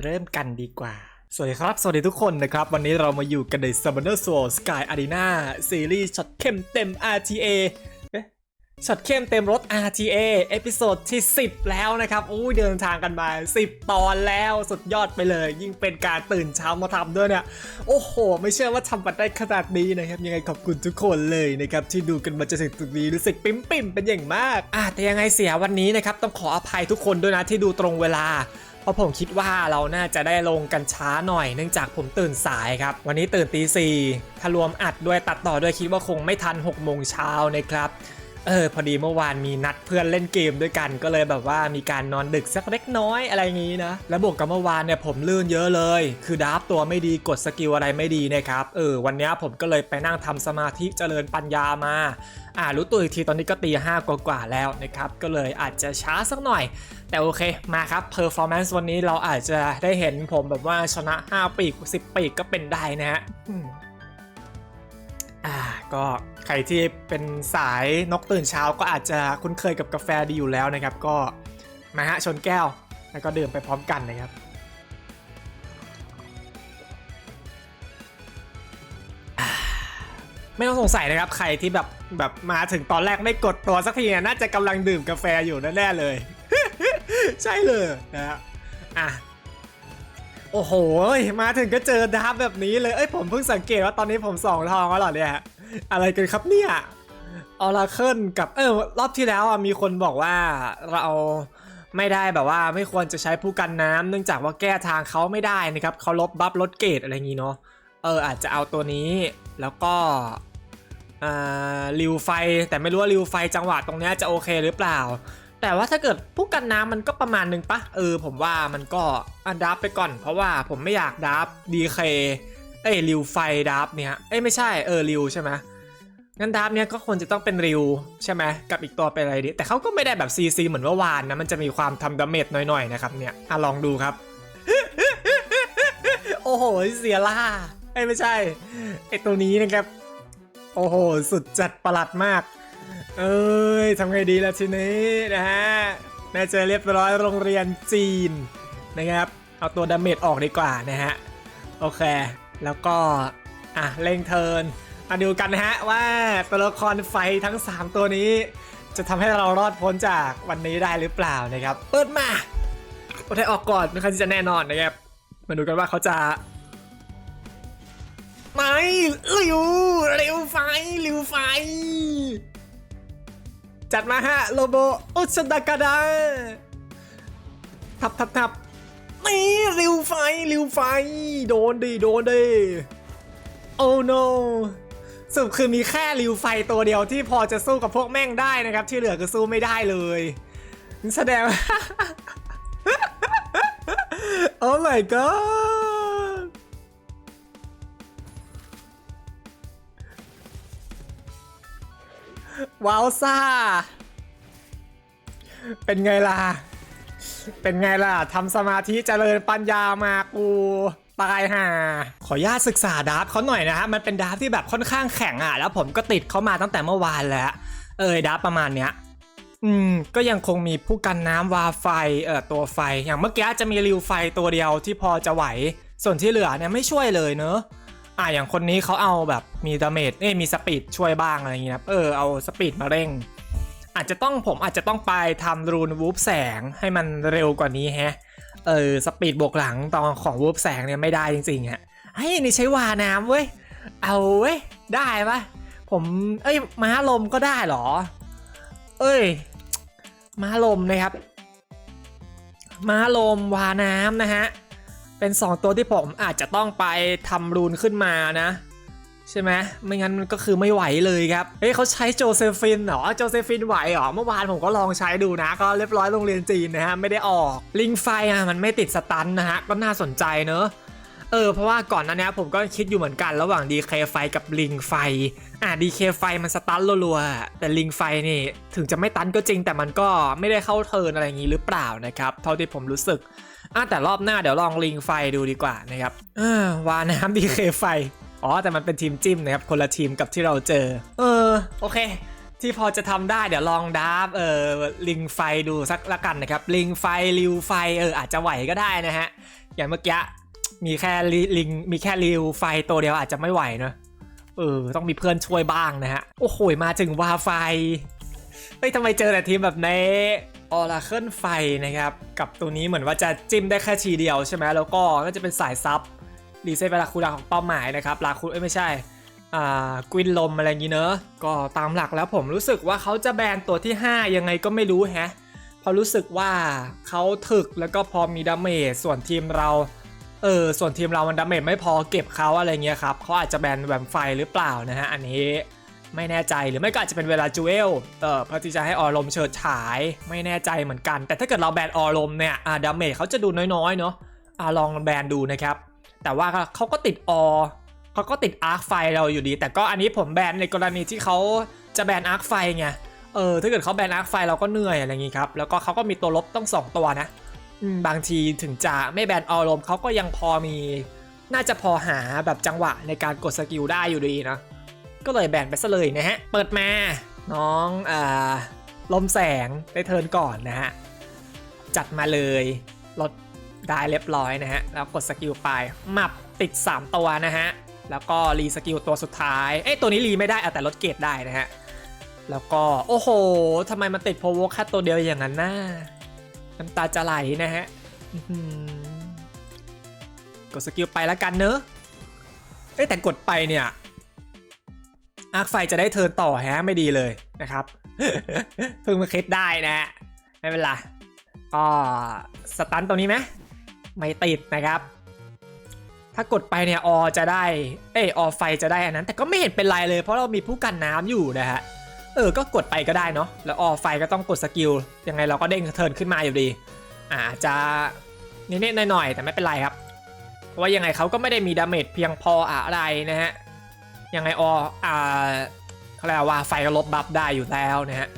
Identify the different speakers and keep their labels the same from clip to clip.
Speaker 1: เริ่มกันดีกว่า สวัสดีครับ สวัสดีทุกคนนะครับ วันนี้เรามาอยู่กันใน Summoner Soul Sky Arena ซีรีส์ช็อตเข้มเต็ม RTA เอ๊ช็อตเข้มเต็มรถ RTA เอพิโซดที่ 10 แล้วนะครับอู้ยเดินทางกันมา 10 ตอนแล้วสุดยอดไปเลย ยิ่งเป็นการตื่นเช้ามาทำด้วยเนี่ย โอ้โห ไม่เชื่อว่าทำมาได้ขนาดนี้นะครับ ยังไงขอบคุณทุกคนเลยนะครับ ที่ดูกันมาจนถึงตรงนี้รู้สึกปิ๊มปิมเป็นอย่างมากอะแต่ยังไงเสียวันนี้นะครับ ต้องขออภัยทุกคนด้วยนะที่ดูตรงเวลา เพราะผมคิดว่าเราน่าจะได้ลงกันช้าหน่อย เนื่องจากผมตื่นสายครับ วันนี้ตื่นตีสี่ถ้ารวมอัดด้วยตัดต่อด้วยคิดว่าคงไม่ทัน6โมงเช้านะครับ เออพอดีเมื่อวานมีนัดเพื่อนเล่นเกมด้วยกันก็เลยแบบว่ามีการนอนดึกสักเล็กน้อยอะไรอย่างงี้นะ แล้วบวกกับเมื่อวานเนี่ยผมลื่นเยอะเลย คือดับตัวไม่ดีกดสกิลอะไรไม่ดีนะครับเออวันนี้ผมก็เลยไปนั่งทำสมาธิเจริญปัญญามาอ่ารู้ตัวอีกทีตอนนี้ก็ตีห้ากว่าๆแล้วนะครับ ก็เลยอาจจะช้าสักหน่อย แต่โอเคมาครับ performance วันนี้เราอาจจะได้เห็นผมแบบว่าชนะ 5 ปีก 10 ปีกก็เป็นได้นะฮะอ่า ก็ใครที่เป็นสายนกตื่นเช้าก็อาจจะคุ้นเคยกับกาแฟดีอยู่แล้วนะครับ ก็มาฮะชนแก้ว แล้วก็ดื่มไปพร้อมกันนะครับไม่ต้องสงสัยนะครับใครที่แบบแบบมาถึงตอนแรกไม่กดตัวสักทีเนี่ยน่าจะกำลังดื่มกาแฟอยู่แน่ๆเลย ใช่เลยนะฮะอะโอ้โห มาถึงก็เจอดาร์ฟแบบนี้เลย เอ้ยผมเพิ่งสังเกตว่าตอนนี้ผมสองทองแล้วหรอเนี่ย อะไรกันครับเนี่ยออราเคิลกับเออรอบที่แล้วมีคนบอกว่าเราไม่ได้แบบว่าไม่ควรจะใช้ผู้กันน้ำเนื่องจากว่าแก้ทางเขาไม่ได้นะครับเขาลบบัฟลดเกรดอะไรอย่างงี้เนาะเอออาจจะเอาตัวนี้แล้วก็ริวไฟแต่ไม่รู้ว่าริวไฟจังหวะตรงนี้จะโอเคหรือเปล่า แต่ว่าถ้าเกิดผู้กันน้ำมันก็ประมาณหนึ่งปะเออผมว่ามันก็อันดับไปก่อน เพราะว่าผมไม่อยากดับดีเค เอ้ยริวไฟดับเนี่ยเอ้ยไม่ใช่เออริวใช่ไหมงั้นดับเนี่ยก็ควรจะต้องเป็นริวใช่ไหมกับอีกตัวเป็นอะไรดีแต่เขาก็ไม่ได้แบบซีซีเหมือนเมื่อวานนะมันจะมีความทำดาเมจน่อยๆนะครับเนี่ยอะลองดูครับ โอ้โหเสียล่าเอ้ยไม่ใช่ไอตัวนี้นะครับ โอ้โหสุดจัดประหลัดมาก เอ้ยทำไงดีล่ะทีนี้นะฮะน่าจะเรียบร้อยโรงเรียนจีนนะครับ เอาตัวดาเมจออกดีกว่านะฮะ โอเค แล้วก็อะเร่งเทินมาดูกันนะฮะว่าตัวละครไฟทั้ง 3 ตัวนี้ จะทำให้เรารอดพ้นจากวันนี้ได้หรือเปล่านะครับ เปิดมาโอ้ได้ออกก่อนไม่ค่อยที่จะแน่นอนนะครับ มาดูกันว่าเขาจะไม่เร็วเร็วไฟเร็วไฟ จัดมาฮะโลโบอุสดากาดาทับทับทับ นี่ร็วไฟร็วไฟ โดนดิโดนดิโอ้ no สรุปคือมีแค่ริวไฟตัวเดียวที่พอจะสู้กับพวกแม่งได้นะครับ ที่เหลือก็สู้ไม่ได้เลยแสดงว่าโอ้ my god ว้าวซ่า เป็นไงล่ะ เป็นไงล่ะทำสมาธิเจริญปัญญามากูตายห่าขออนุญาตศึกษาดาร์ฟเขาหน่อยนะฮะมันเป็นดาร์ฟที่แบบค่อนข้างแข็งอะ แล้วผมก็ติดเขามาตั้งแต่เมื่อวานแล้ว เออดาร์ฟประมาณเนี้ย อืม ก็ยังคงมีผู้กันน้ำวาไฟเอ่อตัวไฟ อย่างเมื่อกี้จะมีริวไฟตัวเดียวที่พอจะไหว ส่วนที่เหลือเนี่ยไม่ช่วยเลยเนอะอะอย่างคนนี้เขาเอาแบบมีดาเมจเอ้ยมีสปีดช่วยบ้างอะไรอย่างเงี้ยเออเอาสปีดมาเร่ง อาจจะต้องผมอาจจะต้องไปทำรูนวูฟแสงให้มันเร็วกว่านี้แฮะ เออสปีดบวกหลังตอนของวูฟแสงเนี่ยไม่ได้จริงๆฮะเฮ้นี่ใช้วาน้ำเว้ย เอาเว้ย ได้ปะผมเอ้ยม้าลมก็ได้เหรอ เอ้ย ม้าลมนะครับ ม้าลมวาน้ำนะฮะ เป็น 2 ตัวที่ผมอาจจะต้องไปทำรูนขึ้นมานะ ใช่ไหมไม่งั้นมันก็คือไม่ไหวเลยครับ เฮ้ยเขาใช้โจเซฟินเหรอ โจเซฟินไหวเหรอ เมื่อวานผมก็ลองใช้ดูนะ ก็เรียบร้อยโรงเรียนจีนนะฮะ ไม่ได้ออก ลิงไฟอะมันไม่ติดสตันนะฮะ ก็น่าสนใจเนอะเออเพราะว่าก่อนหนั้นนี้ผมก็คิดอยู่เหมือนกันระหว่างดีเคไฟกับลิงไฟ อะดีเคไฟมันสตันรัวๆแต่ลิงไฟนี่ถึงจะไม่ตันก็จริงแต่มันก็ไม่ได้เข้าเทินอะไรอย่างนี้หรือเปล่านะครับเท่าที่ผมรู้สึกอะแต่รอบหน้าเดี๋ยวลองลิงไฟดูดีกว่านะครับอ่าวาน้ำดีเคไฟ อ๋อแต่มันเป็นทีมจิ้มนะครับคนละทีมกับที่เราเจอ เออโอเค ที่พอจะทำได้เดี๋ยวลองดาร์ฟเออลิงไฟดูสักละกันนะครับลิงไฟลิวไฟเอออาจจะไหวก็ได้นะฮะอย่างเมื่อกี้มีแค่ลิงมีแค่ริวไฟตัวเดียวอาจจะไม่ไหวเนอะเออต้องมีเพื่อนช่วยบ้างนะฮะโอ้โหมาถึงวาไฟเฮ้ยทำไมเจอแต่ทีมแบบในออราเคิลไฟนะครับ กับตัวนี้เหมือนว่าจะจิ้มได้แค่ทีเดียวใช่ไหมแล้วก็น่าจะเป็นสายซับ รีเซ็ตเวลาคูดาวของเป้าหมายนะครับลาคูเอ้ยไม่ใช่อ่ากวินลมอะไรอย่างนี้เนอะก็ตามหลักแล้วผมรู้สึกว่าเขาจะแบนตัวที่ 5 ยังไงก็ไม่รู้แฮะพอรู้สึกว่าเขาถึกแล้วก็พอมีดาเมจส่วนทีมเราเออส่วนทีมเรามันดาเมจไม่พอเก็บเขาอะไรเงี้ยครับเขาอาจจะแบนแวมไฟหรือเปล่านะฮะอันนี้ไม่แน่ใจหรือไม่ก็อาจจะเป็นเวลาจูเอลเออเพื่อที่จะให้ออลมเฉิดฉายไม่แน่ใจเหมือนกัน แต่ถ้าเกิดเราแบนออลมเนี่ยอ่าดาเมจเขาจะดูน้อยๆเนาะอ่าลองแบนดูนะครับ แต่ว่าเขาก็ติดอเขาก็ติดอาร์คไฟเราอยู่ดี แต่ก็อันนี้ผมแบนในกรณีที่เขาจะแบนอาร์คไฟไงเออถ้าเกิดเขาแบนอาร์คไฟเราก็เหนื่อยอะไรอย่างงี้ครับแล้วก็เขาก็มีตัวลบต้องสองตัวนะอืมบางทีถึงจะไม่แบนออลมเขาก็ยังพอมีน่าจะพอหาแบบจังหวะในการกดสกิลได้อยู่ดีนะก็เลยแบนไปซะเลยนะฮะ เปิดมา น้องอ่าลมแสงได้เทิร์นก่อนนะฮะ จัดมาเลย ลด ได้เรียบร้อยนะฮะ แล้วกดสกิลไปมับติด 3 ตัวนะฮะ แล้วก็รีสกิลตัวสุดท้าย เอ้ยตัวนี้รีไม่ได้อแต่ลดเกรดได้นะฮะ แล้วก็โอ้โหทำไมมันติดโพวกแค่ตัวเดียวอย่างนั้นน่าน้ำตาจะไหลนะฮะกดสกิลไปแล้วกันเนอะเอ้แต่กดไปเนี่ยอาร์คไฟจะได้เทิร์นต่อแฮะไม่ดีเลยนะครับเพิ่งมาคิดได้นะฮะไม่เป็นไรก็สตันตรงนี้ไหม ไม่ติดนะครับ ถ้ากดไปเนี่ยอจะได้เอยออไฟจะได้อันนั้น แต่ก็ไม่เห็นเป็นไรเลย เพราะเรามีผู้กันน้ำอยู่นะฮะเออก็กดไปก็ได้เนาะแล้วออไฟก็ต้องกดสกิลยังไงเราก็เด้งเทิร์นขึ้นมาอยู่ดีอาจจะนิดๆหน่อยๆแต่ไม่เป็นไรครับเพราะว่ายังไงเขาก็ไม่ได้มีดาเมจเพียงพออะไรนะฮะยังไงออ่าเขาเรียกว่าไฟก็ลบบัฟได้อยู่แล้วนะฮะ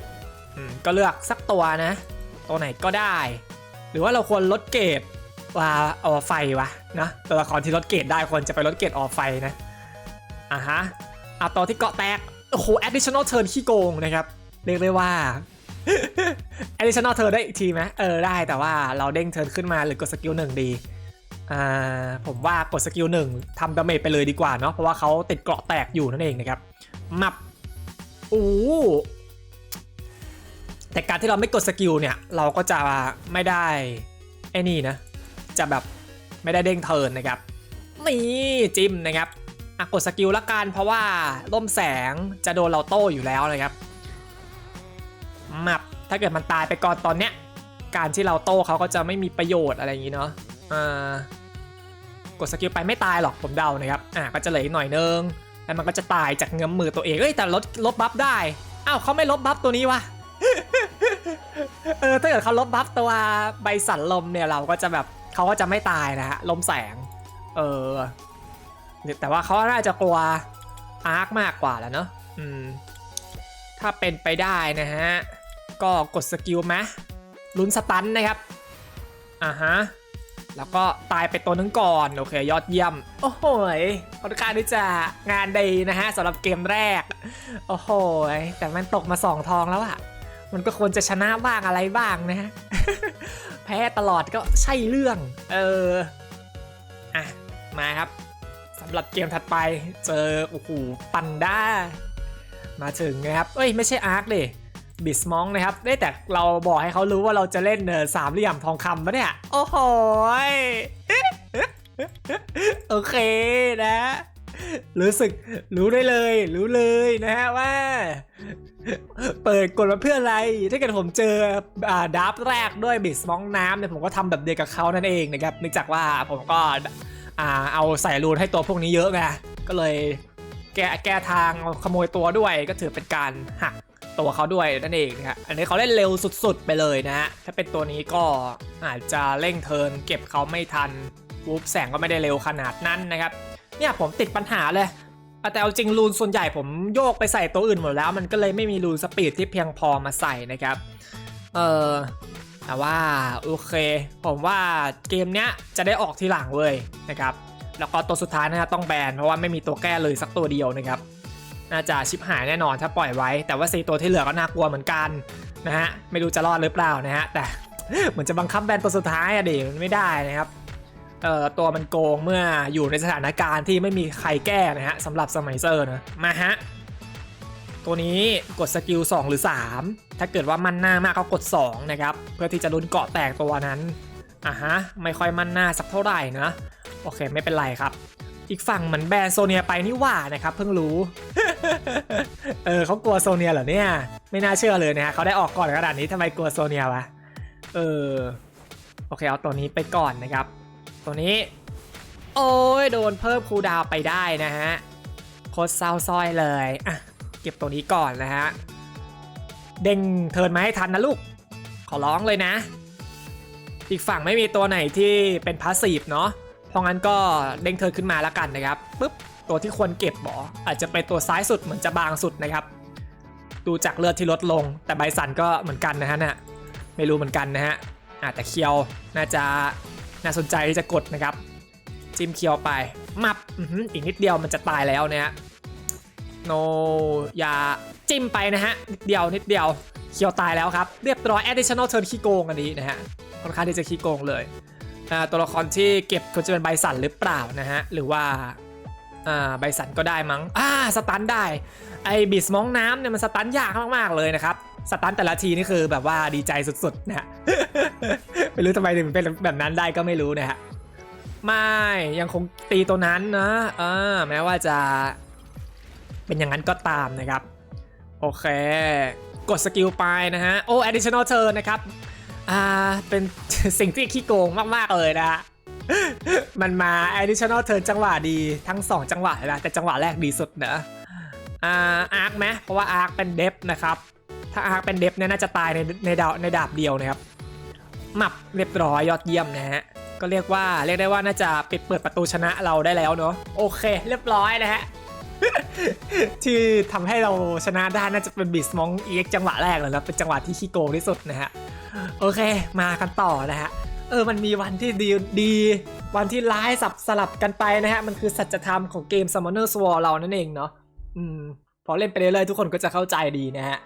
Speaker 1: อืมก็เลือกสักตัวนะ ตัวไหนก็ได้ หรือว่าเราควรลดเกรด ว่าออไฟวะนะตัวละครที่ลดเกรดได้ควรจะไปลดเกรดออไฟนะอะฮะเอาตัวที่เกาะแตกโอ้โห additional turn ขี้โกงนะครับเรียกได้ว่า additional turn ได้อีกทีไหมเออได้แต่ว่าเราเด้งเทิร์นขึ้นมาหรือกดสกิลหนึ่งดีอ่าผมว่ากดสกิลหนึ่งทำดาเมจไปเลยดีกว่าเนาะเพราะว่าเขาติดเกราะแตกอยู่นั่นเองนะครับมับโอ้แต่การที่เราไม่กดสกิลเนี่ย เราก็จะไม่ได้ไอ้นี่นะ จะแบบไม่ได้เด้งเทินนะครับนี่จิ้มนะครับอะกดสกิลละกันเพราะว่าล่มแสงจะโดนเราโต้อยู่แล้วนะครับมับถ้าเกิดมันตายไปก่อนตอนเนี้ยการที่เราโต้เขาก็จะไม่มีประโยชน์อะไรอย่างนี้เนาะอ่ากดสกิลไปไม่ตายหรอกผมเดานะครับอะก็จะเหลืออีกหน่อยนึงแล้วมันก็จะตายจากเงื้อมมือตัวเองเอ้ยแต่ลดลบบัฟได้อ้าวเขาไม่ลบบัฟตัวนี้วะเออถ้าเกิดเขาลบบัฟตัวใบสันลมเนี่ยเราก็จะแบบ เขาก็จะไม่ตายนะฮะลมแสง เออแต่ว่าเขาน่าจะกลัวอาร์คมากกว่าแล้วเนาะอืม ถ้าเป็นไปได้นะฮะ ก็กดสกิลไหมลุ้นสตันนะครับ อ่าฮะ แล้วก็ตายไปตัวนึงก่อน โอเค ยอดเยี่ยม โอ้โหยค่อนข้างที่จะงานดีนะฮะสำหรับเกมแรก โอ้โหยแต่มันตกมาสองทองแล้วอะมันก็ควรจะชนะบ้างอะไรบ้างนะฮะ แพ้ตลอดก็ใช่เรื่อง เออ อะ มาครับสำหรับเกมถัดไปเจอโอ้โหปันด้า มาถึงนะครับ เอ้ย ไม่ใช่อาร์คดิบิสมองนะครับได้แต่เราบอกให้เขารู้ว่าเราจะเล่นเนอสามเหลี่ยมทองคำปะเนี่ย โอ้โหยโอเคนะ รู้สึกรู้ได้เลย รู้เลยนะฮะว่า เปิดกดมาเพื่ออะไร ถ้าเกิดผมเจออ่าดับแรกด้วยบิสมองน้ำเนี่ยผมก็ทำแบบเดียวกับเขานั่นเองนะครับเนื่องจากว่าผมก็อ่าเอาใส่รูนให้ตัวพวกนี้เยอะไงก็เลยแก้แก้ทางขโมยตัวด้วยก็ถือเป็นการหักตัวเขาด้วยนั่นเองนะครับอันนี้เขาเล่นเร็วสุดๆ ไปเลยนะฮะถ้าเป็นตัวนี้ก็อาจจะเร่งเทินเก็บเขาไม่ทันวูฟแสงก็ไม่ได้เร็วขนาดนั้นนะครับเนี่ยผมติดปัญหาเลย แต่เอาจริงรูนส่วนใหญ่ผมโยกไปใส่ตัวอื่นหมดแล้ว มันก็เลยไม่มีรูนสปีดที่เพียงพอมาใส่นะครับ เออแต่ว่าโอเค ผมว่าเกมเนี้ยจะได้ออกทีหลังเว้ยนะครับ แล้วก็ตัวสุดท้ายนะฮะต้องแบนเพราะว่าไม่มีตัวแก้เลยสักตัวเดียวนะครับ น่าจะชิบหายแน่นอนถ้าปล่อยไว้ แต่ว่าสีตัวที่เหลือก็น่ากลัวเหมือนกันนะฮะ ไม่รู้จะรอดหรือเปล่านะฮะ แต่เหมือนจะบังคับแบนตัวสุดท้ายอะดิมันไม่ได้นะครับ เอ่อตัวมันโกงเมื่ออยู่ในสถานการณ์ที่ไม่มีใครแก้นะฮะสำหรับสมัยเซอร์นะมาฮะตัวนี้กดสกิล 2 หรือ 3 ถ้าเกิดว่ามันหน้ามากก็กด 2 นะครับ เพื่อที่จะลุ้นเกาะแตกตัวนั้นอะฮะไม่ค่อยมันหน้าสักเท่าไหร่นะ โอเคไม่เป็นไรครับ อีกฝั่งเหมือนแบนโซเนียไปนี่หว่านะครับ เพิ่งรู้เออเขากลัวโซเนียเหรอเนี่ย ไม่น่าเชื่อเลยนะฮะเขาได้ออกก่อนขนาดนี้ทำไมกลัวโซเนียวะเออโอเคเอาตัวนี้ไปก่อนนะครับ ตัวนี้ โอ้ยโดนเพิ่มคูดาวไปได้นะฮะโคตรเศร้าสร้อยเลยอะเก็บตัวนี้ก่อนนะฮะเด้งเทินมาให้ทันนะลูก ขอร้องเลยนะ อีกฝั่งไม่มีตัวไหนที่เป็นพาสซีฟเนาะเพราะงั้นก็เด้งเทินขึ้นมาแล้วกันนะครับปุ๊บตัวที่ควรเก็บบออาจจะเป็นตัวซ้ายสุดเหมือนจะบางสุดนะครับ ดูจากเลือดที่ลดลง แต่ใบสันก็เหมือนกันนะฮะเนี่ยไม่รู้เหมือนกันนะฮะอะแต่เคียวน่าจะ น่าสนใจที่จะกดนะครับ จิ้มเคียวไป มับอีกนิดเดียวมันจะตายแล้วเนี่ยโนอย่าจิ้มไปนะฮะนิดเดียวนิดเดียวเคียวตายแล้วครับเรียบร้อย additional turn ขี้โกงอันนี้นะฮะค่อนข้างที่จะขี้โกงเลยตัวละครที่เก็บควรจะเป็นใบสันหรือเปล่านะฮะหรือว่าใบสันก็ได้มั้งอ่าสตันได้ไอบิสมองน้ำเนี่ยมันสตันยากมากๆเลยนะครับ สตันแต่ละทีนี่คือแบบว่าดีใจสุดๆนะฮะไม่รู้ทำไมถึงเป็นแบบนั้นได้ก็ไม่รู้นะฮะไม่ยังคงตีตัวนั้นนะอ่าแม้ว่าจะเป็นอย่างนั้นก็ตามนะครับ โอเค กดสกิลไปนะฮะ โอ้ additional turn นะครับ อ่า เป็นสิ่งที่ขี้โกงมากๆเลยนะฮะมันมา additional turn จังหวะดีทั้ง 2 จังหวะเลยนะแต่จังหวะแรกดีสุดเนอะอ่าอาร์คไหมเพราะว่าอาร์คเป็นเดฟนะครับ ถ้าอาร์คเป็นเดฟเนี่ยน่าจะตายในในดาในดาบเดียวนะครับหมับเรียบร้อยยอดเยี่ยมนะฮะก็เรียกว่าเรียกได้ว่าน่าจะปิดเปิดประตูชนะเราได้แล้วเนาะโอเค เรียบร้อยนะฮะที่ทำให้เราชนะได้น่าจะเป็นบิสมองเอ็กจังหวะแรกเลยนะเป็นจังหวะที่ขี้โกงที่สุดนะฮะโอเค มากันต่อนะฮะเออมันมีวันที่ดีดีวันที่ร้ายสับสลับกันไปนะฮะ มันคือสัจธรรมของเกม Summoner's War เรานั่นเองเนาะอืมพอเล่นไปเรื่อยๆทุกคนก็จะเข้าใจดีนะฮะ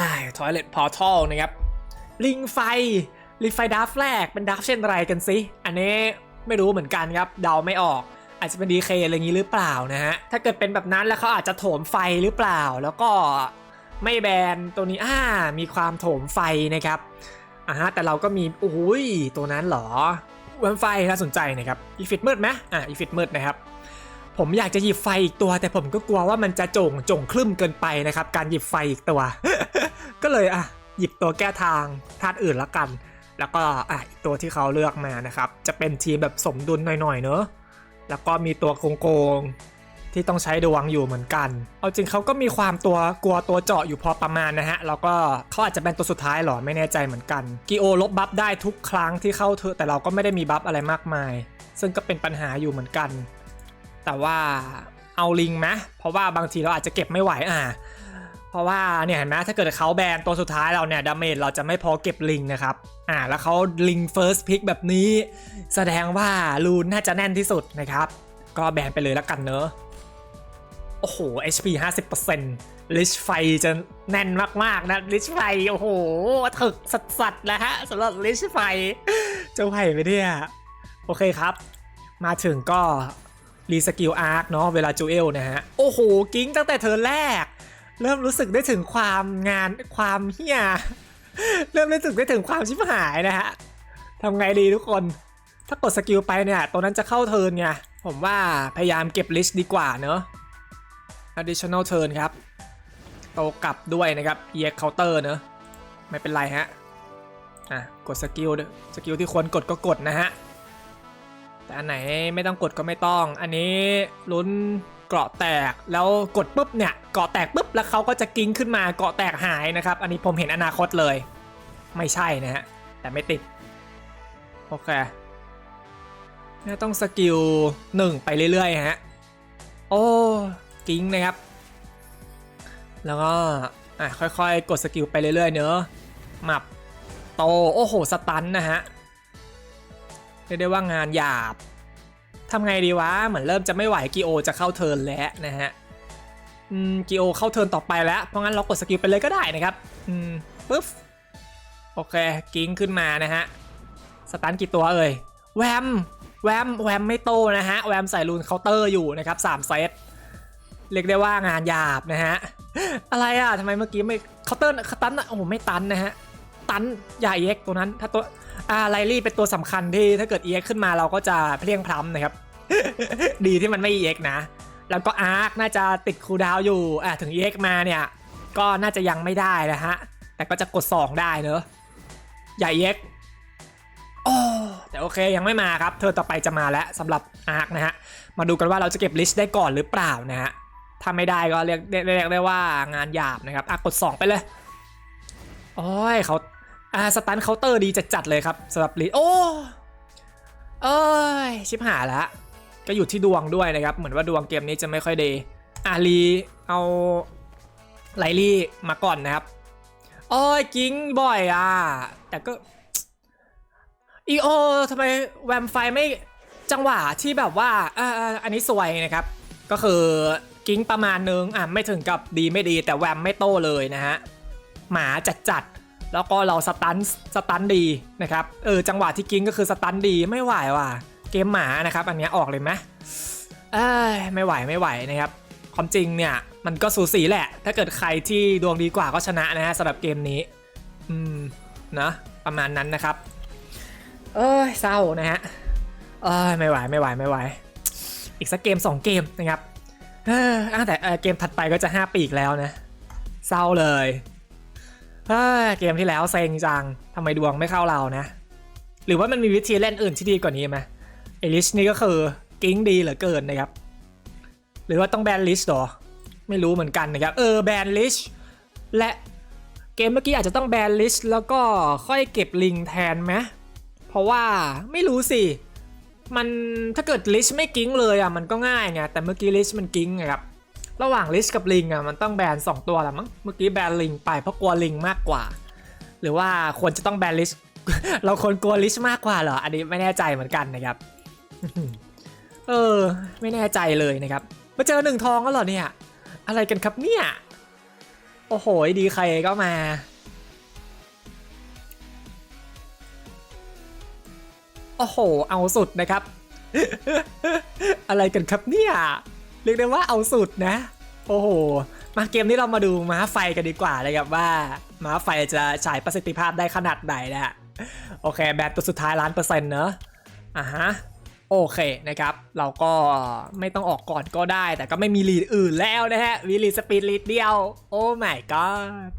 Speaker 1: อ่า Toilet Portal นะครับ ลิงไฟ ลิงไฟดับแรกเป็นดับเช่นไรกันสิ อันนี้ไม่รู้เหมือนกันครับ เดาไม่ออก อาจจะเป็นดีเคอะไรอย่างนี้หรือเปล่านะฮะ ถ้าเกิดเป็นแบบนั้นแล้วเขาอาจจะโถมไฟหรือเปล่า แล้วก็ไม่แบนตัวนี้อ่ามีความโถมไฟนะครับอ่าฮะแต่เราก็มีโอ้ยตัวนั้นเหรอเวนไฟน่าสนใจนะครับอีฟิตมืดไหมอ่าอีฟิตมืดนะครับ ผมอยากจะหยิบไฟอีกตัว แต่ผมก็กลัวว่ามันจะจงจงคลึ่มเกินไปนะครับ การหยิบไฟอีกตัว ก็เลยอะหยิบตัวแก้ทางธาตุอื่นละกัน แล้วก็อะอีกตัวที่เขาเลือกมานะครับ จะเป็นทีมแบบสมดุลหน่อยๆเนอะแล้วก็มีตัวโกงๆที่ต้องใช้ดวงอยู่เหมือนกัน เอาจริงเขาก็มีความตัวกลัวตัวเจาะอยู่พอประมาณนะฮะ แล้วก็เขาอาจจะเป็นตัวสุดท้ายหรอไม่แน่ใจเหมือนกัน กิโอลบบัฟได้ทุกครั้งที่เข้าเธอแต่เราก็ไม่ได้มีบัฟอะไรมากมาย ซึ่งก็เป็นปัญหาอยู่เหมือนกัน แต่ว่าเอาลิงไหมเพราะว่าบางทีเราอาจจะเก็บไม่ไหวอะเพราะว่าเนี่ยเห็นไหมถ้าเกิดเขาแบนตัวสุดท้ายเราเนี่ยดาเมจเราจะไม่พอเก็บลิงนะครับอ่าแล้วเขาลิงเฟิร์สพิกแบบนี้ แสดงว่าลูนน่าจะแน่นที่สุดนะครับ ก็แบนไปเลยแล้วกันเนอะโอ้โห HP 50%ลิชไฟจะแน่นมากๆนะลิชไฟโอ้โหถึกสัดๆแล้วฮะสำหรับลิชไฟจะไหวไหมเนี่ยโอเคครับ มาถึงก็ รีสกิลอาร์คเนาะเวลาจูเอลนะฮะ โอ้โห กิ้งตั้งแต่เธอแรก เริ่มรู้สึกได้ถึงความงานความเฮียเริ่มรู้สึกได้ถึงความชิบหายนะฮะทำไงดีทุกคน ถ้ากดสกิลไปเนี่ยตัวนั้นจะเข้าเทิร์นไงผมว่าพยายามเก็บลิสต์ดีกว่าเนอะ additional turn ครับ โตกลับด้วยนะครับ EX counter เนอะไม่เป็นไรฮะ อะ กดสกิลสกิลที่ควรกดก็กดนะฮะ แต่อันไหนไม่ต้องกดก็ไม่ต้อง อันนี้ลุ้นเกาะแตกแล้วกดปุ๊บเนี่ยเกาะแตกปุ๊บแล้วเขาก็จะกิ้งขึ้นมาเกาะแตกหายนะครับ อันนี้ผมเห็นอนาคตเลย ไม่ใช่นะฮะแต่ไม่ติดโอเคเนี่ยต้องสกิลหนึ่งไปเรื่อยๆฮะโอ้กิ้งนะครับ แล้วก็อะค่อยๆ กดสกิลไปเรื่อยๆเนอะหมับโตโอ้โหสตันนะฮะ รียกได้ว่างานหยาบทำไงดีวะ เหมือนเริ่มจะไม่ไหวกิโอจะเข้าเทิร์นแล้วนะฮะอืมกิโอเข้าเทิร์นต่อไปแล้ว เพราะงั้นเรากดสกิลไปเลยก็ได้นะครับอืมปึ๊บโอเคกิ้งขึ้นมานะฮะสตันกี่ตัวเอ่ยแวมแวมแวมไม่โตนะฮะแวมใส่รูนเคาน์เตอร์อยู่นะครับสามเซตเรียกได้ว่างานหยาบนะฮะอะไรอะทำไมเมื่อกี้ไม่เคาน์เตอร์ตันอะโอ้โหไม่ตันนะฮะ ตันย่าเอ็กตัวนั้น ถ้าตัวอ่าไลลี่เป็นตัวสำคัญที่ถ้าเกิดเอ็กขึ้นมาเราก็จะเพลียงพล้ำนะครับ ดีที่มันไม่เอ็กนะ แล้วก็อาร์คน่าจะติดคูดาวอยู่อะถึงเอ็กมาเนี่ย ก็น่าจะยังไม่ได้นะฮะ แต่ก็จะกด 2 ได้เนอะย่าเอ็กโอ้แต่โอเคยังไม่มาครับ เธอต่อไปจะมาแล้วสำหรับอาร์คนะฮะ มาดูกันว่าเราจะเก็บลิสต์ได้ก่อนหรือเปล่านะฮะ ถ้าไม่ได้ก็เรียกเรียกเรียกได้ว่างานหยาบนะครับอะกด 2 ไปเลยโอ้ยเขา อ่าสตันเคาน์เตอร์ดีจัดๆเลยครับสำหรับลิสต์โอ้เอ้ยชิบหายแล้วก็อยู่ที่ดวงด้วยนะครับ เหมือนว่าดวงเกมนี้จะไม่ค่อยดีอาลีเอาไลลี่มาก่อนนะครับโอ้ยกิ้งบ่อยอะ แต่ก็อีโอทำไมแวมไฟไม่จังหวะที่แบบว่าอ่าอ่าอันนี้สวยนะครับ ก็คือกิ้งประมาณนึงอะไม่ถึงกับดีไม่ดีแต่แวมไม่โตเลยนะฮะ หมาจัดจัดๆ แล้วก็เราสตันสตันดีนะครับเออจังหวะที่กิ้งก็คือสตันดีไม่ไหวว่ะเกมหมานะครับอันนี้ออกเลยไหมเอ้ยไม่ไหวไม่ไหวนะครับความจริงเนี่ยมันก็สูสีแหละ ถ้าเกิดใครที่ดวงดีกว่าก็ชนะนะฮะสำหรับเกมนี้ อืมนะประมาณนั้นนะครับ เอ้ยเศร้านะฮะเอ้ยไม่ไหวไม่ไหวไม่ไหว อีกสักเกม 2 เกมนะครับเออแต่เอ่อเกมถัดไปก็จะ 5ปีอีกแล้วนะ เศร้าเลย เกมที่แล้วเซ็งจังทำไมดวงไม่เข้าเรานะ หรือว่ามันมีวิธีเล่นอื่นที่ดีกว่านี้ไหมเอลิชนี่ก็คือกิ้งดีเหลือเกินนะครับ หรือว่าต้องแบนลิชหรอ ไม่รู้เหมือนกันนะครับ เออแบนลิชและเกมเมื่อกี้อาจจะต้องแบนลิชแล้วก็ค่อยเก็บลิงแทนไหมเพราะว่าไม่รู้สิ มันถ้าเกิดลิชไม่กิ้งเลยอะมันก็ง่ายไงแต่เมื่อกี้ลิชมันกิ้งไงครับ ระหว่างลิชกับลิงอะมันต้องแบน2ตัวแหละมั้งเมื่อกี้แบนลิงไปเพราะกลัวลิงมากกว่า หรือว่าควรจะต้องแบนลิชเราควรกลัวลิชมากกว่าเหรออันนี้ไม่แน่ใจเหมือนกันนะครับเออ ไม่แน่ใจเลยนะครับมาเจอหนึ่งทองแล้วเหรอเนี่ย อะไรกันครับเนี่ย โอ้โหดีใครก็มาโอ้โห เอาสุดนะครับ อะไรกันครับเนี่ย เรียกได้ว่าเอาสุดนะ โอ้โห มาเกมนี้เรามาดูม้าไฟกันดีกว่าเลยครับว่า ม้าไฟจะฉายประสิทธิภาพได้ขนาดไหนนะฮะโอเคแบบตัวสุดท้ายล้านเปอร์เซ็นต์เนอะอะฮะโอเคนะครับ เราก็ไม่ต้องออกก่อนก็ได้ แต่ก็ไม่มีลีดอื่นแล้วนะฮะมีลีดสปีดลีดเดียว โอ้ my god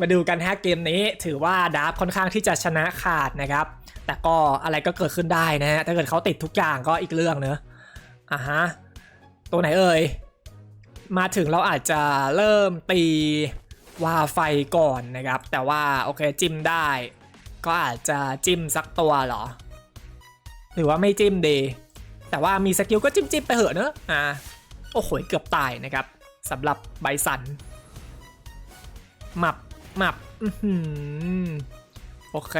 Speaker 1: มาดูกันฮะเกมนี้ถือว่าดาร์ฟค่อนข้างที่จะชนะขาดนะครับ แต่ก็อะไรก็เกิดขึ้นได้นะฮะถ้าเกิดเขาติดทุกอย่างก็อีกเรื่องเนอะอะฮะ ตัวไหนเอ่ย มาถึงเราอาจจะเริ่มตีว่าไฟก่อนนะครับ แต่ว่าโอเคจิ้มได้ ก็อาจจะจิ้มสักตัวเหรอ หรือว่าไม่จิ้มดี แต่ว่ามีสกิลก็จิ้มจิ้มไปเหอะเนอะอ่าโอ้โหเกือบตายนะครับสำหรับไบสันหมับหมับโอเค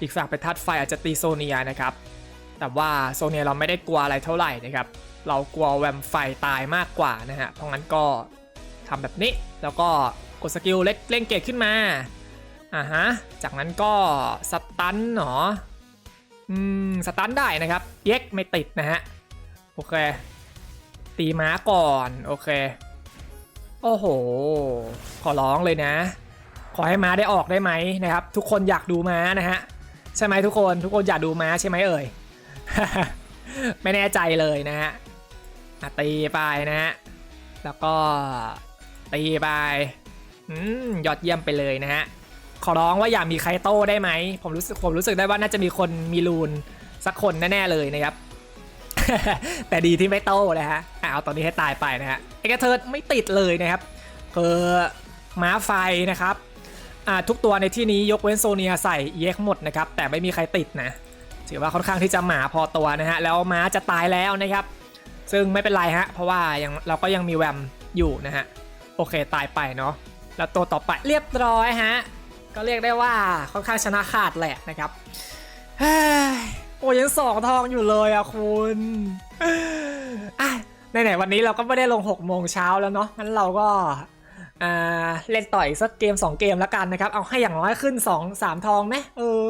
Speaker 1: อีกฝั่งเป็นทัดไฟอาจจะตีโซเนียนะครับ แต่ว่าโซเนียเราไม่ได้กลัวอะไรเท่าไหร่นะครับ เรากลัวแวมไฟตายมากกว่านะฮะ เพราะงั้นก็ทำแบบนี้ แล้วก็กดสกิลเล็กเล่งเกตขึ้นมา อ่าฮะ จากนั้นก็สตันเหรออืม สตันได้นะครับ เย็กไม่ติดนะฮะ โอเค ตีม้าก่อน โอเค โอ้โห ขอร้องเลยนะ ขอให้ม้าได้ออกได้ไหมนะครับ ทุกคนอยากดูม้านะฮะ ใช่ไหมทุกคน ทุกคนอยากดูม้าใช่ไหมเอ่ย ไม่แน่ใจเลยนะฮะ อะตีไปนะฮะ แล้วก็ตีไปอืมยอดเยี่ยมไปเลยนะฮะ ขอร้องว่าอย่ามีใครโต้ได้ไหม ผมรู้สึกผมรู้สึกได้ว่าน่าจะมีคนมีรูนสักคนแน่ๆเลยนะครับ แต่ดีที่ไม่โต้นะฮะอะเอาตอนนี้ให้ตายไปนะฮะเอกเทิร์ดไม่ติดเลยนะครับคือม้าไฟนะครับอ่าทุกตัวในที่นี้ยกเว้นโซเนียใส่เย็กหมดนะครับ แต่ไม่มีใครติดนะ ถือว่าค่อนข้างที่จะหมาพอตัวนะฮะ แล้วม้าจะตายแล้วนะครับ ซึ่งไม่เป็นไรฮะ เพราะว่ายังเราก็ยังมีแวมอยู่นะฮะ โอเคตายไปเนาะแล้วตัวต่อไปเรียบร้อยฮะ ก็เรียกได้ว่าค่อนข้างชนะขาดแหละนะครับโอ้ยังสองทองอยู่เลยอะคุณอะไหนๆวันนี้เราก็ไม่ได้ลง6โมงเช้าแล้วเนาะงั้นเราก็เล่นต่ออีกสักเกม 2 เกมแล้วกันนะครับ เอาให้อย่างน้อยขึ้น 2 3 ทองไหมเออ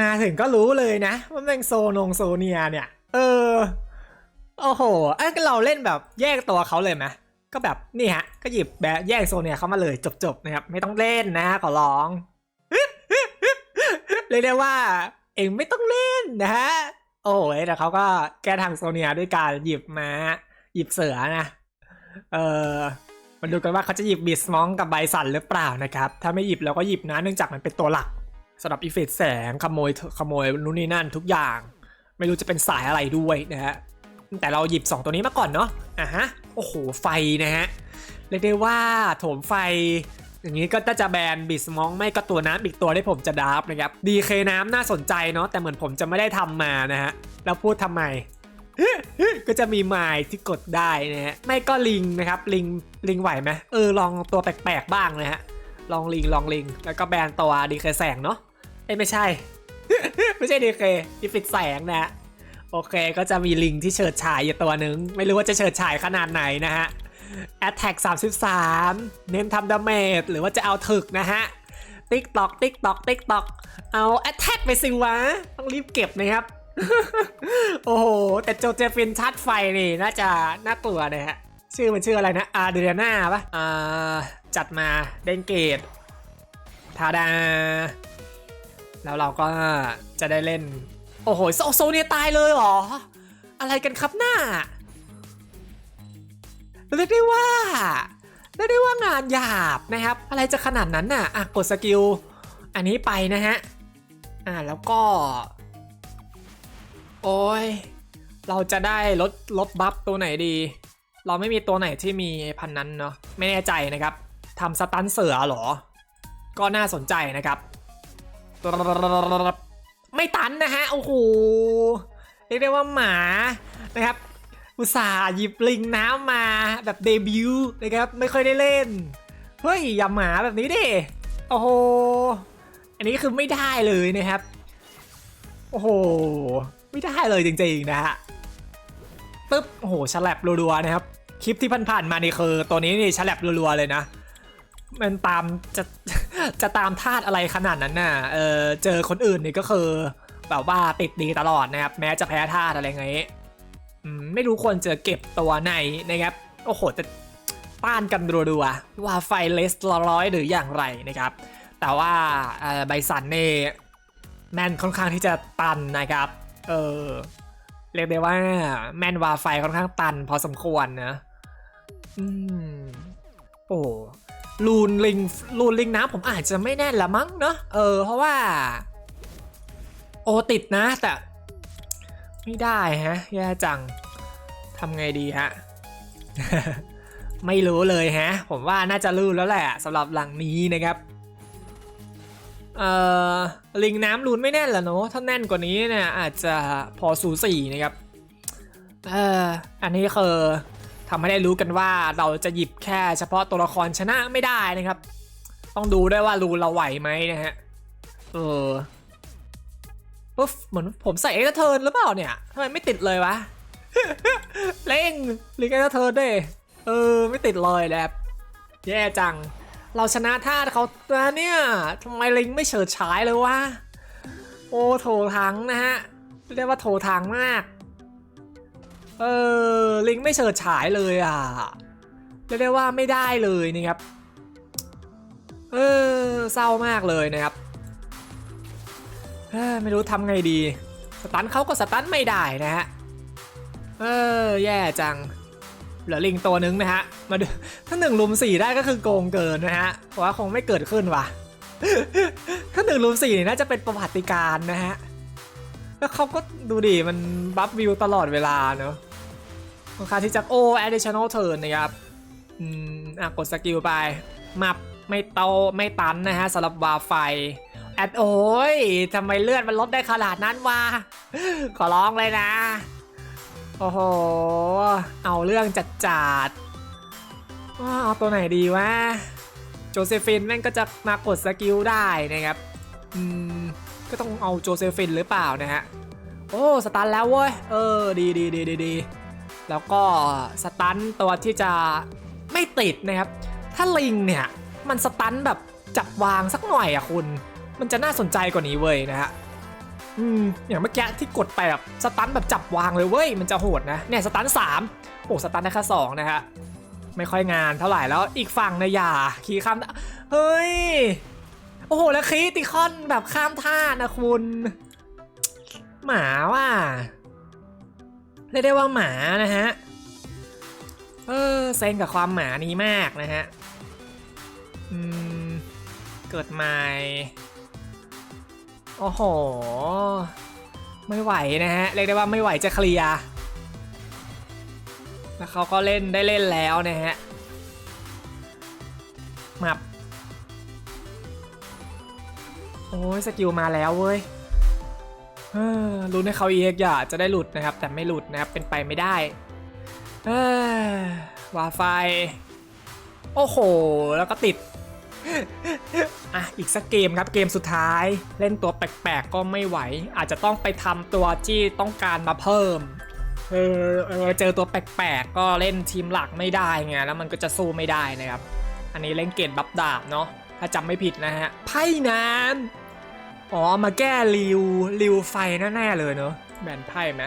Speaker 1: มาถึงก็รู้เลยนะ ว่าแม่งโซนงโซเนียเนี่ย เออ โอ้โหเอ้เราเล่นแบบแยกตัวเขาเลยไหมก็แบบนี่ฮะ ก็หยิบแบบแยกโซเนียเขามาเลยจบๆนะครับ ไม่ต้องเล่นนะขอร้องเรียกได้ว่า เองไม่ต้องเล่นนะฮะโอ้ยแต่เขาก็แก้ทางโซเนียด้วยการหยิบมาหยิบเสือนะ เออมาดูกันว่าเขาจะหยิบบิสมองกับใบสันหรือเปล่านะครับ ถ้าไม่หยิบเราก็หยิบนะเนื่องจากมันเป็นตัวหลักสำหรับอีเฟกต์แสงขโมยขโมยนู่นนี่นั่นทุกอย่าง ไม่รู้จะเป็นสายอะไรด้วยนะฮะ แต่เราหยิบ 2 ตัวนี้มาก่อนเนาะอะฮะโอ้โหไฟนะฮะเรียกได้ว่าโถมไฟ อย่างนี้ก็จะแบนบิสมองไม่ก็ตัวน้ำอีกตัวที่ผมจะดราฟนะครับดีเคน้ำน่าสนใจเนาะแต่เหมือนผมจะไม่ได้ทำมานะฮะแล้วพูดทำไมก็จะมีไม้ที่กดได้นะฮะไม่ก็ลิงนะครับลิงลิงไหวไหมเออลองตัวแปลกๆบ้างนะฮะลองลิงลองลิง แล้วก็แบนตัวดีเคแสงเนาะเอ้ยไม่ใช่ ไม่ใช่ดีเคอีฟิกแสงนะฮะ โอเคก็จะมีลิงที่เฉิดฉายอยู่ตัวหนึ่งไม่รู้ว่าจะเฉิดฉายขนาดไหนนะฮะ Attack 33 เน้นทำดาเมจหรือว่าจะเอาถึกนะฮะ ติ๊กตอกติ๊กตอกติ๊กตอกเอา Attack ไปสิวะ ต้องรีบเก็บนะครับ โอ้โห แต่โจเจฟินชาร์จไฟนี่น่าจะน่ากลัวนะฮะ ชื่อมันชื่ออะไรนะ อาเดรียนาปะอ่า จัดมาเดนเกตทาดา แล้วเราก็จะได้เล่น โอ้โหโซโซเนียตายเลยเหรอ อะไรกันครับหน้าเรียกได้ว่าเรียกได้ว่างานหยาบนะครับ อะไรจะขนาดนั้นน่ะอะกดสกิล อันนี้ไปนะฮะ อ่าแล้วก็ โอ้ย เราจะได้ลดลบบัฟตัวไหนดี เราไม่มีตัวไหนที่มีพันนั้นเนาะไม่แน่ใจนะครับทำสตันเสือหรอ ก็น่าสนใจนะครับ ไม่ตันนะฮะโอ้โหเรียกได้ว่าหมานะครับ อุตส่าห์หยิบลิงน้ำมาแบบเดบิวต์นะครับไม่ค่อยได้เล่น เฮ้ยอย่าหมาแบบนี้ดิโอ้โหอันนี้คือไม่ได้เลยนะครับ โอ้โห ไม่ได้เลยจริงๆนะฮะปึ๊บโอ้โหฉลับรัวๆนะครับ คลิปที่ผ่านๆมานี่คือตัวนี้นี่ฉลับรัวๆเลยนะ มันตามจะ จะตามธาตุอะไรขนาดนั้นน่ะ เออเจอคนอื่นนี่ก็คือแบบว่าติดดีตลอดนะครับ แม้จะแพ้ธาตุอะไรเงี้ยอืมไม่รู้ควรจะเก็บตัวไหนนะครับ โอ้โหจะต้านกันรัวๆว่าไฟเลสร้อยหรืออย่างไรนะครับ แต่ว่าอ่อใบสันเน่แมนค่อนข้างที่จะตันนะครับ เออเรียกได้ว่าแมนวาไฟค่อนข้างตันพอสมควรนะ อืม โอ้ ลูนลิงลูนลิงน้ำผมอาจจะไม่แน่นละมั้งเนาะเออ เพราะว่า โอติดนะ แต่ไม่ได้ฮะแย่จังทำไงดีฮะไม่รู้เลยฮะ ผมว่าน่าจะรู้แล้วแหละสำหรับหลังนี้นะครับเอ่อลิงน้ำลูนไม่แน่นละเนาะถ้าแน่นกว่านี้เนี่ยอาจจะพอสูสีนะครับเอออันนี้คือ ทำให้ได้รู้กันว่าเราจะหยิบแค่เฉพาะตัวละครชนะไม่ได้นะครับ ต้องดูด้วยว่ารูนเราไหวไหมนะฮะ เออปุ๊บเหมือนผมใส่เอ็กซ์เทิร์นหรือเปล่าเนี่ยทำไมไม่ติดเลยวะเร่งลิงเอ็กซ์เทิร์นด้วยเออ ไม่ติดเลยแหละครับแย่จัง เราชนะท่าตุเขาแล้วเนี่ยทำไมลิงไม่เฉิดฉายเลยวะ โอ้โถถังนะฮะ เรียกว่าโถถังมาก เออลิงไม่เฉิดฉายเลยอะเรียกได้ว่าไม่ได้เลยนะครับ เออเศร้ามากเลยนะครับเออไม่รู้ทำไงดี สตันเขาก็สตันไม่ได้นะฮะ เออ แย่จัง เหลือลิงตัวนึงนะฮะ มาดูถ้าหนึ่งลุมสี่ได้ก็คือโกงเกินนะฮะเพราะว่าคงไม่เกิดขึ้นว่ะ ถ้าหนึ่งลุมสี่นี่น่าจะเป็นประวัติการนะฮะ แล้วเขาก็ดูดิมันบัฟวิวตลอดเวลาเนอะ ค่อนข้างที่จะโอ้ additional turn นะครับอืมอะกดสกิลไปมับไม่โตไม่ตันนะฮะสำหรับวาไฟแอดโอ้ยทำไมเลือดมันลดได้ขนาดนั้นวะขอร้องเลยนะ โอ้โห เอาเรื่องจัดจัดว้าเอาตัวไหนดีวะโจเซฟินแม่งก็จะมากดสกิลได้นะครับอืมก็ต้องเอาโจเซฟินหรือเปล่านะฮะ โอ้ สตันแล้วเว้ย เออ ดีดีดีดีดี แล้วก็สตันตัวที่จะไม่ติดนะครับ ถ้าลิงเนี่ยมันสตันแบบจับวางสักหน่อยอะคุณ มันจะน่าสนใจกว่านี้เว้ยนะฮะอืมอย่างเมื่อกี้ที่กดไปแบบสตันแบบจับวางเลยเว้ยมันจะโหดนะเนี่ยสตันสามโอ้สตันได้แค่สองนะฮะไม่ค่อยงานเท่าไหร่แล้วอีกฝั่งนะอย่าขี่ข้ามเฮ้ยโอ้โหแล้วคีติคอนแบบข้ามท่านะคุณ หมาว่ะ เรียกได้ว่าหมานะฮะ เออเซ็งกับความหมานี้มากนะฮะ อืม เกิดใหม่ โอ้โห ไม่ไหวนะฮะ เรียกได้ว่าไม่ไหวจะเคลียร์ แล้วเขาก็เล่นได้เล่นแล้วนะฮะมับ โอ้ยสกิลมาแล้วเว้ย ลุ้นให้เขาเอกอย่าจะได้หลุดนะครับ แต่ไม่หลุดนะครับ เป็นไปไม่ได้วาไฟ โอ้โห แล้วก็ติด อะ อีกสักเกมครับเกมสุดท้าย เล่นตัวแปลกๆ ก็ไม่ไหว อาจจะต้องไปทำตัวที่ต้องการมาเพิ่มเออเออเจอตัวแปลกๆ ก็เล่นทีมหลักไม่ได้ไงแล้วมันก็จะสู้ไม่ได้นะครับ อันนี้เล่นเกตบัฟดาบเนาะถ้าจำไม่ผิดนะฮะไพ่น้ำ อ๋อมาแก้ริวริวไฟแน่ๆเลยเนอะแบนไพ่ไหม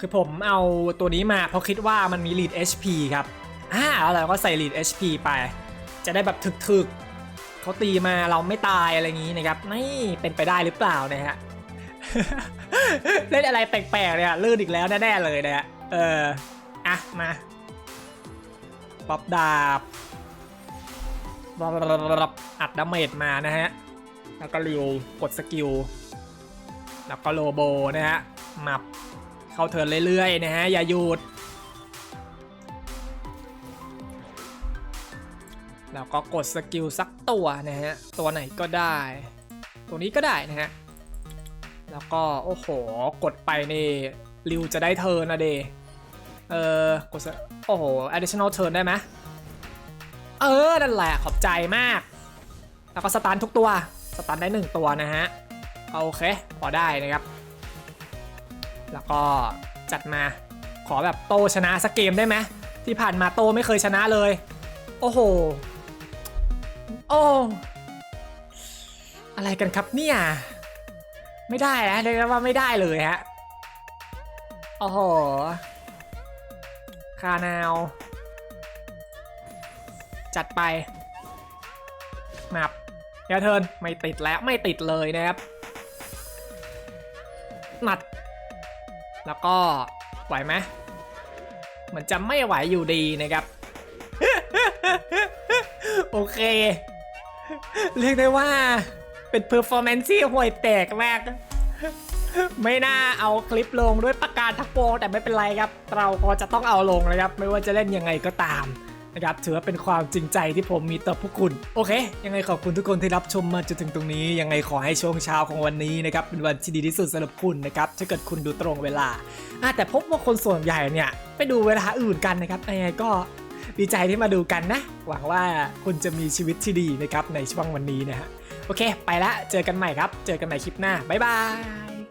Speaker 1: คือผมเอาตัวนี้มาเพราะคิดว่ามันมี lead HP ครับอ่าแล้วเราก็ใส่ lead HP ไป จะได้แบบถึกๆเขาตีมาเราไม่ตายอะไรอย่างนี้นะครับนี่เป็นไปได้หรือเปล่านะฮะเล่นอะไรแปลกๆเนี่ยลื่นอีกแล้วแน่ๆเลยนะฮะเอออะมาป๊อปดาบอัดดาเมจมานะฮะ แล้วก็ริวกดสกิล แล้วก็โลโบนะฮะหมับเข้าเทิร์นเรื่อยๆนะฮะอย่าหยุด แล้วก็กดสกิลสักตัวนะฮะตัวไหนก็ได้ ตัวนี้ก็ได้นะฮะแล้วก็โอ้โหกดไปนี่ริวจะได้เทิร์นนะเดเออกดสโอ้โห additional turn ได้ไหมเออ นั่นแหละขอบใจมาก แล้วก็สตันทุกตัว สตันได้หนึ่งตัวนะฮะ โอเค พอได้นะครับ แล้วก็จัดมาขอแบบโตชนะสักเกมได้ไหมที่ผ่านมาโตไม่เคยชนะเลย โอ้โห โอ้อะไรกันครับเนี่ยไม่ได้นะเรียกว่าไม่ได้เลยฮะโอ้โหคานาว จัดไป มับ เดี๋ยวเทิร์นไม่ติดแล้วไม่ติดเลยนะครับหมัด แล้วก็ไหวไหมเหมือนจะไม่ไหวอยู่ดีนะครับ โอเค เรียกได้ว่าเป็นเพอร์ฟอร์แมนซ์ที่ห่วยแตกมาก ไม่น่าเอาคลิปลงด้วยประกาศทักโปแต่ไม่เป็นไรครับ เราก็จะต้องเอาลงนะครับ ไม่ว่าจะเล่นยังไงก็ตาม นะครับถือว่าเป็นความจริงใจที่ผมมีต่อพวกคุณ โอเค ยังไงขอบคุณทุกคนที่รับชมมาจนถึงตรงนี้ ยังไงขอให้ช่วงเช้าของวันนี้นะครับเป็นวันที่ดีที่สุดสำหรับคุณนะครับถ้าเกิดคุณดูตรงเวลาอะแต่พบว่าคนส่วนใหญ่เนี่ยไปดูเวลาอื่นกันนะครับยังไงก็ดีใจที่มาดูกันนะ หวังว่าคุณจะมีชีวิตที่ดีนะครับในช่วงวันนี้นะฮะโอเค ไปละเจอกันใหม่ครับ เจอกันใหม่คลิปหน้าบ๊ายบาย